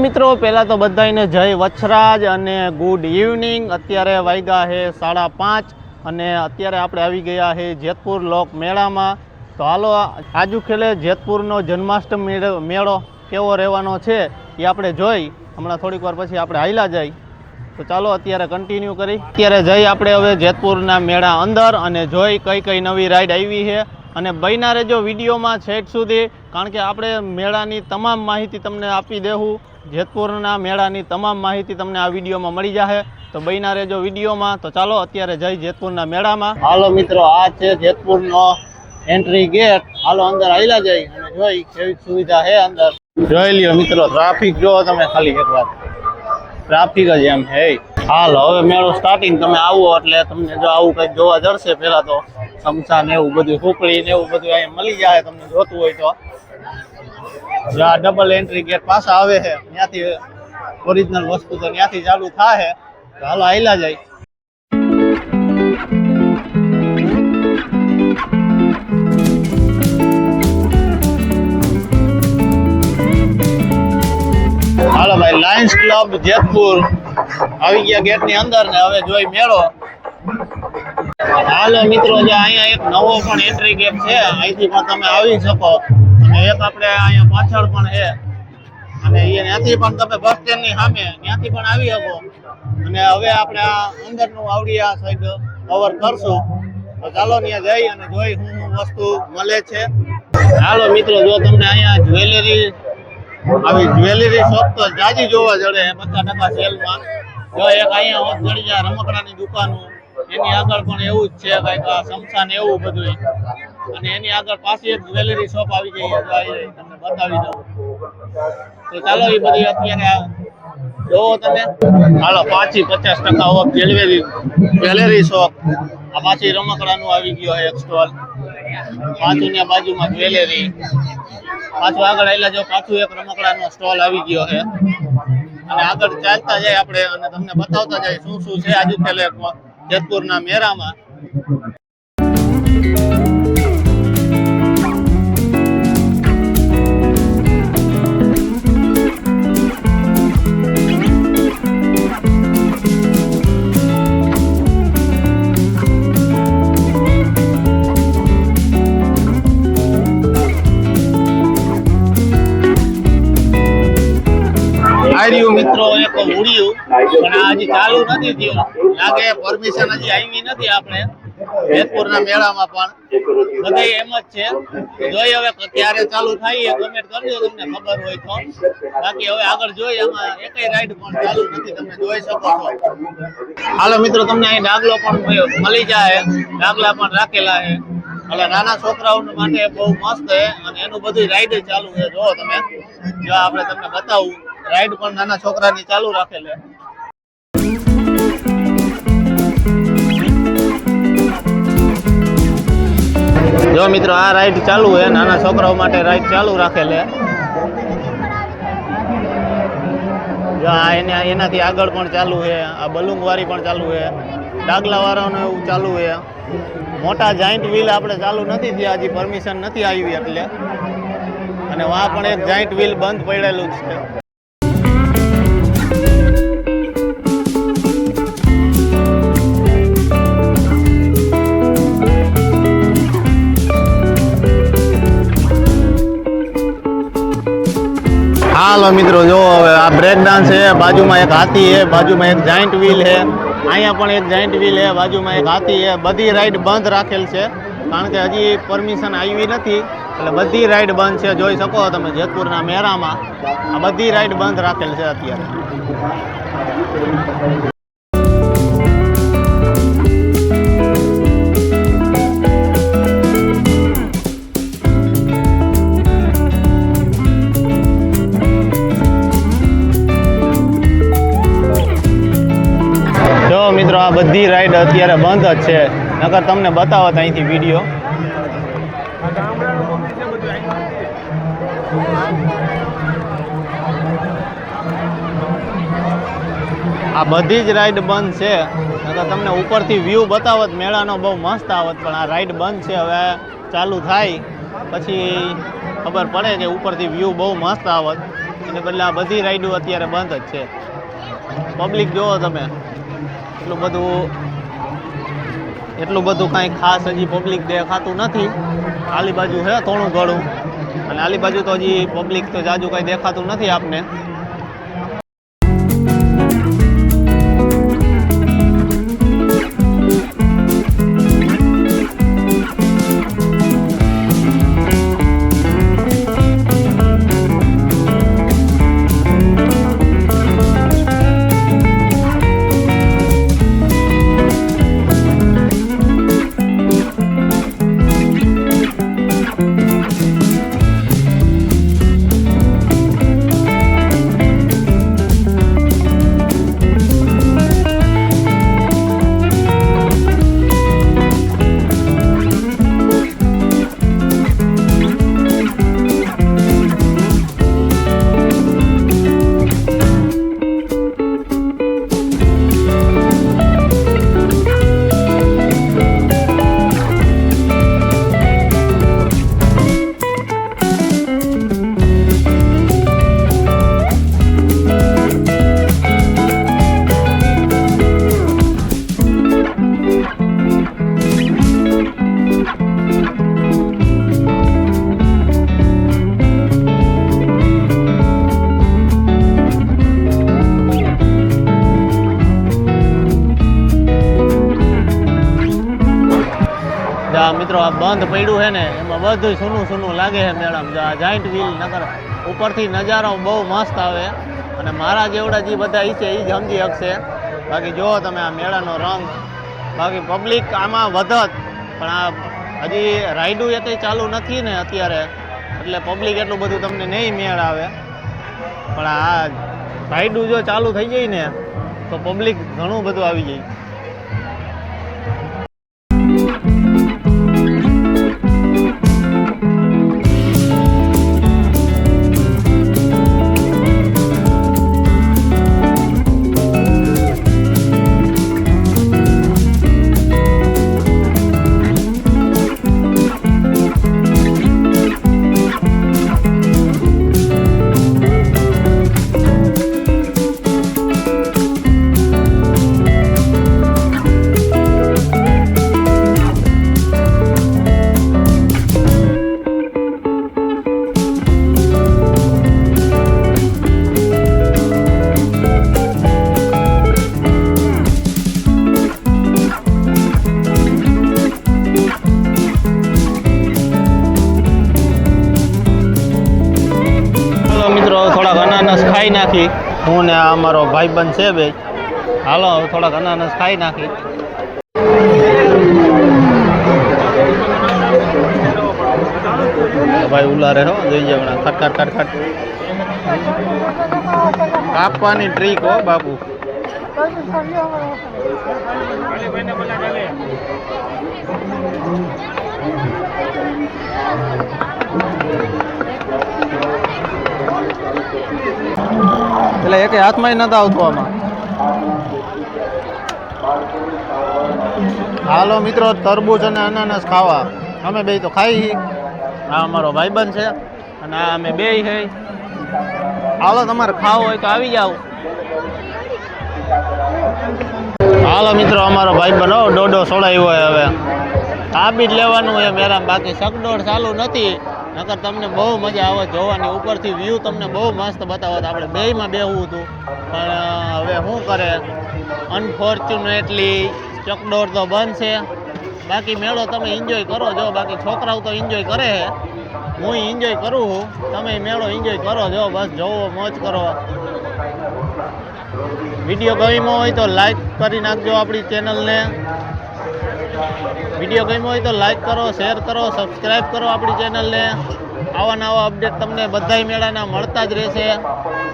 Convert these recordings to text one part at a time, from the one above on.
મિત્રો, પહેલાં તો બધાને જય વછરાજ અને ગુડ ઇવનિંગ અત્યારે વાગ્યા છે સાડા પાંચ અને અત્યારે આપણે આવી ગયા છે જેતપુર લોક મેળામાં. તો હાલો, આજુ ખેલે જેતપુરનો જન્માષ્ટમી મેળો- મેળો કેવો રહેવાનો છે એ આપણે જોઈ. હમણાં થોડીક વાર પછી આપણે હાઈલા જાય. તો ચાલો, અત્યારે કન્ટિન્યુ કરી. અત્યારે જઈ આપણે હવે જેતપુરના મેળા અંદર અને જોઈ કઈ કઈ નવી રાઈડ આવી છે અને બહીના રહેજો વિડીયોમાં છેક સુધી, કારણ કે આપણે મેળાની તમામ માહિતી તમને આપી દેવું જેતપુરના મેળાની તમામ માહિતી તમને આ વિડીયોમાં મળી જશે તો બહીના રહેજો વિડીયોમાં, તો ચાલો અત્યારે જઈ જેતપુરના મેળામાં. હાલો મિત્રો, આ છે જેતપુરનો એન્ટ્રી ગેટ હાલો, અંદર આવેલા જઈ અને જોઈ કેવી સુવિધા છે અંદર. જોઈ લ્યો મિત્રો ટ્રાફિક જો તમે ખાલી એકવાર. ટ્રાફિક જ એમ હે. હાલ, હવે મેળો સ્ટાર્ટિંગ તમે આવો એટલે તમને જો આવું કંઈક જોવા જડશે પહેલાં તો. સમસા ને એવું બધું હુકડી ને એવું બધું અહીંયા મળી જાય, તમને જોતું હોય તો. જ્યાં ડબલ એન્ટ્રી ગેટ પાછા આવે છે, ત્યાંથી ઓરિજિનલ વસ્તુ તો ત્યાંથી ચાલુ થાય તો હાલો આયલા જાય. હાલો ભાઈ લાયન્સ ક્લબ જેતપુર. આવી ગયા ગેટની અંદર ને હવે જોઈ મેળો. હાલો મિત્રો, જે અહીંયા એક નવો પણ એન્ટ્રી ગેટ છે. અહીંથી પણ તમે આવી શકો. અને એક આપણે અહીંયા પાછળ પણ છે. અને એ ત્યાંથી પણ તમે બસ સ્ટેન્ડની સામે ત્યાંથી પણ આવી શકો. અને હવે આપણે આ અંદરનું આવડી આ સાઈડ કવર કરશું. તો ચાલો ત્યાં જઈ અને જોઈ શું શું વસ્તુ મળે છે. હાલો મિત્રો, જો તમને અહીંયા જ્વેલરી આવી જ્વેલરી શોપ તો જાજી જોવા જડે પચાસ ટકા સેલમાં જો એક અહીંયા જડી જાય રમકડાની દુકાનો. એની આગળ પણ એવું જ છે, કંઈક સમસાન એવું બધું અને એની આગળ પાછી એક જ્વેલરી શોપ આવી ગઈ તમને બતાવી દઉં. તો ચાલો એ બધી અત્યારે જોવો તમે. હાલો, પાછી પચાસ ટકા ઓફ જ્વેલરી જ્વેલરી શોપ આ પાછી રમકડાનું આવી ગયો એક સ્ટોલ પાછું ને બાજુમાં જ્વેલરી પાછું આગળ આવેલા જો, પાછું એક રમકડાનો સ્ટોલ આવી ગયો છે. અને આગળ ચાલતા જાય આપણે અને તમને બતાવતા જાય શું શું છે આજુ ખેલે જેતપુરના મેળામાં આર્યું મિત્રો એક ઉડ્યું પણ આ હજી ચાલુ નથી થયું. લાગે પરમિશન હજી આવી નથી આપણે. જેતપુરના મેળામાં પણ બધે એમ જ છે. જોઈએ હવે ક્યારે ચાલુ થાય એ કમેન્ટ કરજો તમને ખબર હોય તો. બાકી હવે આગળ જોઈએ એમાં એકય રાઈડ પણ ચાલુ નથી. તમે જોઈ શકો છો. હાલો મિત્રો તમને અહીં ડાગલો પણ મળી જાય. ડાગલા પણ રાખેલા છે. એટલે નાના છોકરાઓ માટે બહુ મસ્ત છે. અને એનું બધું રાઈડ ચાલુ છે. જો તમે જો આપણે તમને બતાવું. રાઈડ પણ નાના છોકરાની ચાલુ રાખેલી. જો મિત્રો, આ રાઈડ ચાલુ છે. નાના છોકરાઓ માટે રાઈડ ચાલુ રાખેલ છે. એને એનાથી આગળ પણ ચાલુ છે. આ બલૂંગ પણ ચાલુ છે. ડાગલા વાળાનું એવું ચાલુ છે. મોટા જાઈન્ટ વ્હીલ આપણે ચાલુ નથી થયા. હજી પરમિશન નથી આવી એટલે. અને વहाँ પણ એક જાઈન્ટ વ્હીલ બંધ પડેલું છે. હાલો મિત્રો, જો આ બ્રેક છે, બાજુમાં એક હાથી છે, બાજુમાં એક જાઈન્ટ વ્હીલ છે. અહીંયા પણ એક જાઈન્ટ વ્હીલ છે, બાજુમાં એક હાથી છે. બધી રાઈડ બંધ રાખેલ છે, કારણ કે હજી પરમિશન આવી નથી. એટલે બધી રાઈડ બંધ છે, જોઈ શકો તમે જેતપુરના મેળામાં. આ બધી રાઈડ બંધ રાખેલ છે અત્યારે. બધી રાઈડ અત્યારે બંધ જ છે. નકર તમને બતાવત અહીંથી વીડિયો આ બધી જ રાઈડ બંધ છે. નકર તમને ઉપરથી વ્યૂ બતાવત મેળાનો બહુ મસ્ત આવત, પણ આ રાઈડ બંધ છે, હવે ચાલુ થાય. પછી ખબર પડે કે ઉપરથી વ્યૂ બહુ મસ્ત આવત. એને બદલે આ બધી રાઈડો અત્યારે બંધ જ છે. પબ્લિક જુઓ તમે. એટલું બધું એટલું બધું કાંઈ ખાસ હજી પબ્લિક દેખાતું નથી. આલી બાજુ છે થોડું ઘણું. અને આલી બાજુ તો હજી પબ્લિક તો જાજુ કાંઈ દેખાતું નથી આપને. મિત્રો, આ બંધ પડ્યું છે ને, એમાં બધું સૂનું સૂનું લાગે છે મેળામાં. જો આ જાઈન્ટ વ્હીલ નગર ઉપરથી નજારો બહુ મસ્ત આવે. અને મારા જેવડા જે બધા ઈ છે એ જ સમજી શકશે. બાકી જુઓ તમે આ મેળાનો રંગ. બાકી પબ્લિક આમાં વધત. પણ આ હજી રાઈડું એ ચાલુ નથી ને અત્યારે. એટલે પબ્લિક એટલું બધું તમને નહીં મેળ આવે પણ આ રાઈડું જો ચાલુ થઈ જાય ને, તો પબ્લિક ઘણું બધું આવી જાય. અનાનસ ખાઈ નાખી. હું ને અમારો ભાઈબંધ છે બે. હાલો, હવે થોડાક અનાનસ ખાઈ નાખી. ભાઈ ઉલારે હો, જોઈ જાય હમણાં. ખટ ખટ ખટ ખટ. કાપવાની ટ્રીક હો, બાપુ. એટલે એક હાથમાં નતા આવતું આમાં. હાલો મિત્રો, તરબૂચ અને અનાનસ ખાવા. અમે બે તો ખાઈ. આ અમારો ભાઈબંધ છે અને આ અમે બે છે હાલો, તમારે ખાવો હોય તો આવી જાઓ. હાલો મિત્રો, અમારો ભાઈબંધ હો ડોડો સોડાયો હવે. આપી જ લેવાનું એ મેરામ બાકી સગડોળ ચાલુ નથી. નકર તમને બહુ મજા આવે જોવાની. ઉપરથી વ્યૂ તમને બહુ મસ્ત બતાવત. આપણે બેયમાં બેહવું હતું. પણ હવે શું કરે? અનફોર્ચ્યુનેટલી ચકડોળ તો બંધ છે. બાકી મેળો તમે એન્જોય કરો જો. બાકી છોકરાઓ તો એન્જોય કરે છે. હું એન્જોય કરું છું. તમે મેળો એન્જોય કરો જો. બસ જોવો, મોજ કરો. વીડિયો ગમ્યો હોય તો લાઈક કરી નાખજો આપણી ચેનલને વીડિયો ગમ્યો હોય તો લાઈક કરો શેર કરો સબસ્ક્રાઈબ કરો આપણી ચેનલને આવા નવા અપડેટ તમને બધાય મેળાના મળતા જ રહેશે.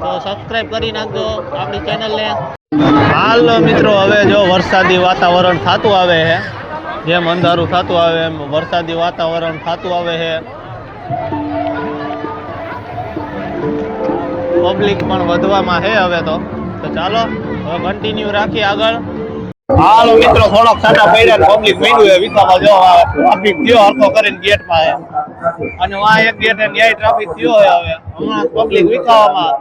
તો સબસ્ક્રાઈબ કરી નાખજો આપણી ચેનલને હાલ મિત્રો હવે જો વરસાદી વાતાવરણ થતું આવે છે જેમ અંધારું થતું આવે એમ વરસાદી વાતાવરણ થતું આવે છે પબ્લિક પણ વધવામાં છે હવે તો. તો ચાલો, હવે કન્ટિન્યુ રાખીએ આગળ. હાલો મિત્રો, થોડોક સાટા પડ્યા પબ્લિક મીડું એ વિસામાં જો ટ્રાફિક થયો હરખો કરીને ગેટમાં છે અને વા એક ગેટે ન્યાય ટ્રાફિક થયો હવે. હમણાં પબ્લિક વિખાવામાં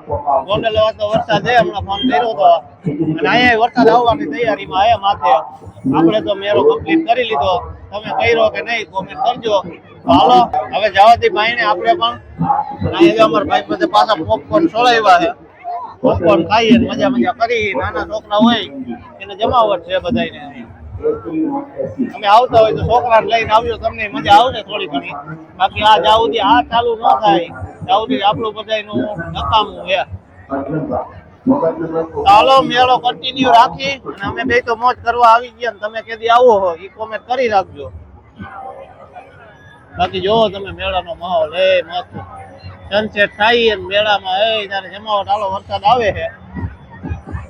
ગોંડલ તો વરસાદ છે હમણાં ફોન કર્યો તો. અને અહીંયા વરસાદ આવવાની તૈયારીમાં હે માથે. આપણે તો મેરો કમ્પ્લીટ કરી લીધો. તમે કર્યો કે નહીં કોમેન્ટ કરજો. હાલો, હવે જવાથી ભાઈને આપણે પણ. અહીંયા અમારા ભાઈ પાસે પાછા પોપકોર્ન છોડાવ્યા છે. પોપકોર્ન ખાઈએ મજા મજા કરી નાના છોકરા હોય, એને જમાવટ છે બધાને તમે આવતા હોય તો છોકરાને લઈને આવજો, તમને મજા આવશે થોડી ઘણી. બાકી આ જાઉદી આ ચાલુ ન થાય જાઉદી આપણું બધાયનું નકામું છે. ચાલો મેળો કન્ટિન્યુ રાખી, અને અમે બે તો મોજ કરવા આવી ગયા તમે કેદી આવો હો, ઈ કોમેન્ટ કરી રાખજો. બાકી જોવો તમે મેળાનો માહોલ, એ મસ્ત. સનસેટ થાય મેળામાં એ ત્યારે જમાવટ આવો વરસાદ આવે છે.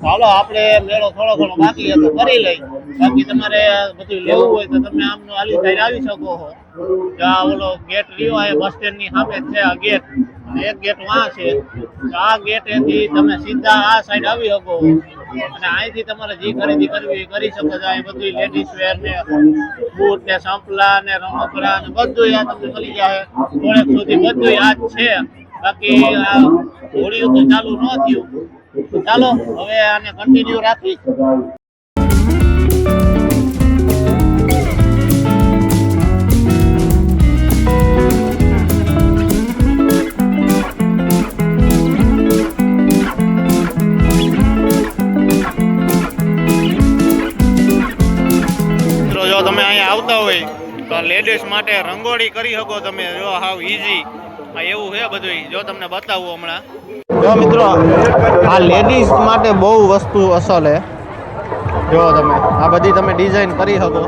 ચાલો આપણે મેળો થોડો ઘણો બાકી હતો, કરી લઈ. બાકી તમારે બધું લેવું હોય તો તમે આમનો આલી સાઈડ આવી શકો છો. આ ઓલો ગેટ રહ્યો આ બસ સ્ટેન્ડની સામે છે આ ગેટ. એક ગેટ વાં છે. આ ગેટ એથી તમે સીધા આ સાઈડ આવી શકો અને અહીંથી તમારે જે ખરીદી કરવી એ કરી શકો છો. અહીં બધું લેડીઝ વેર ને બૂટ ને સંપલા ને રમકડા ને બધું આ તમને મળી જાય. થોડેક સુધી બધું આ જ છે. બાકી આ હોળી તો ચાલુ ન થયું. ચાલો, હવે આને કન્ટિન્યુ રાખી જો તમે અહીંયા આવતા હોય, તો લેડીઝ માટે રંગોળી કરી શકો તમે. જો, હાવ ઈઝી એવું છે બધું જો તમને બતાવું હમણાં. જો મિત્રો, આ લેડીઝ માટે બહુ વસ્તુ અસલ હે. જો તમે, આ બધી તમે ડિઝાઇન કરી શકો.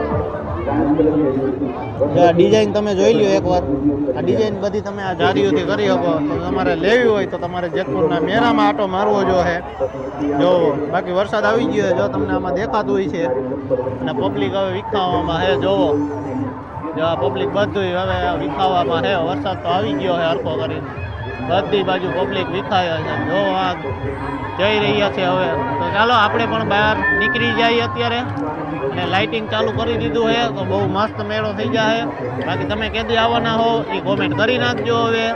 ડિઝાઇન તમે જોઈ લ્યો એકવાર આ ડિઝાઇન બધી તમે આ જારીઓથી કરી શકો. તો તમારે લેવી હોય તો તમારે જેતપુરના મેરામાં આટો મારવો જો હે. જો, બાકી વરસાદ આવી ગયો જો તમને આમાં દેખાતું હોય છે. અને પબ્લિક હવે વિખાવામાં હે જોવો જો આ પબ્લિક બધું હવે વિખાવામાં હે, વરસાદ તો આવી ગયો હે હરખો કરીને. બધી બાજુ પબ્લિક વિખાય છે. જો આ જઈ રહ્યા છે હવે. તો ચાલો, આપણે પણ બહાર નીકળી જઈએ અત્યારે. અને લાઇટિંગ ચાલુ કરી દીધું છે. તો બહુ મસ્ત મેળો થઈ જાય બાકી તમે કેદી આવવાના હો એ કોમેન્ટ કરી નાખજો હવે.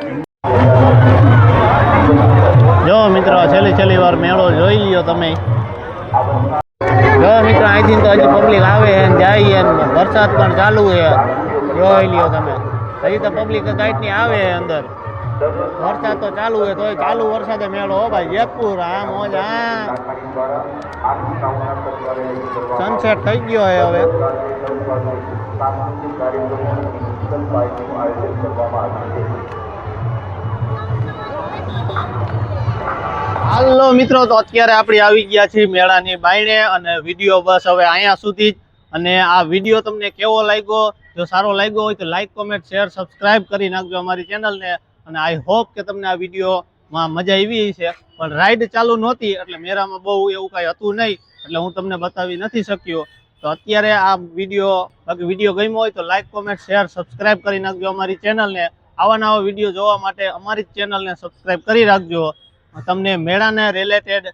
જો મિત્રો, છેલ્લી છેલ્લી વાર મેળો જોઈ લ્યો તમે. જો મિત્રો, અહીંથી તો હજી પબ્લિક આવે છે જાય છે વરસાદ પણ ચાલુ છે. જોઈ લ્યો તમે. હજી તો પબ્લિક કાંઈકની આવે અંદર. વરસાદ તો ચાલુ હોય તોય ચાલુ વરસાદે મેળો હો ભાઈ. જયપુર આ મોજ સનસેટ થઈ ગયો હોય હવે. હાલો મિત્રો, તો અત્યારે આપણે આવી ગયા છીએ મેળાની બાયણે અને વીડિયો બસ હવે અહીંયા સુધી અને આ વીડિયો તમને કેવો લાગ્યો? જો સારો લાગ્યો હોય તો લાઈક કોમેન્ટ શેર સબસ્ક્રાઈબ કરી નાખજો અમારી ચેનલને અને આઈ હોપ કે તમને આ વિડીયોમાં મજા આવી છે પણ રાઈડ ચાલુ નહોતી, એટલે મેળામાં બહુ એવું કાંઈ હતું નહીં, એટલે હું તમને બતાવી નથી શક્યો. તો અત્યારે આ વીડિયો, બાકી વીડિયો ગમ્યો હોય તો લાઈક કોમેન્ટ શેર સબસ્ક્રાઈબ કરી નાખજો અમારી ચેનલને. આવા નવા વીડિયો જોવા માટે અમારી ચેનલને સબસ્ક્રાઈબ કરી રાખજો. તમને મેળાને રિલેટેડ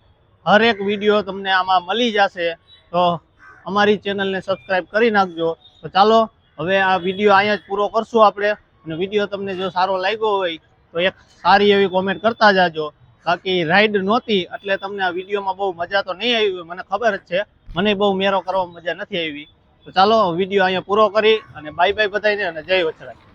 હરેક વીડિયો તમને આમાં મળી જશે. તો અમારી ચેનલને સબસ્ક્રાઈબ કરી નાખજો. તો ચાલો, હવે આ વીડિયો અહીંયા જ પૂરો કરશું આપણે. અને વીડિયો તમને જો સારો લાગ્યો હોય, તો એક સારી એવી કોમેન્ટ કરતા જાજો. બાકી રાઈડ નહોતી, એટલે તમને આ વિડીયોમાં બહુ મજા તો નહીં આવી હોય, મને ખબર જ છે. મને બહુ મેરો કરવામાં મજા નથી આવી. તો ચાલો, વીડિયો અહીંયા પૂરો કરી અને બાય બાય બધાને અને જય વછરાજ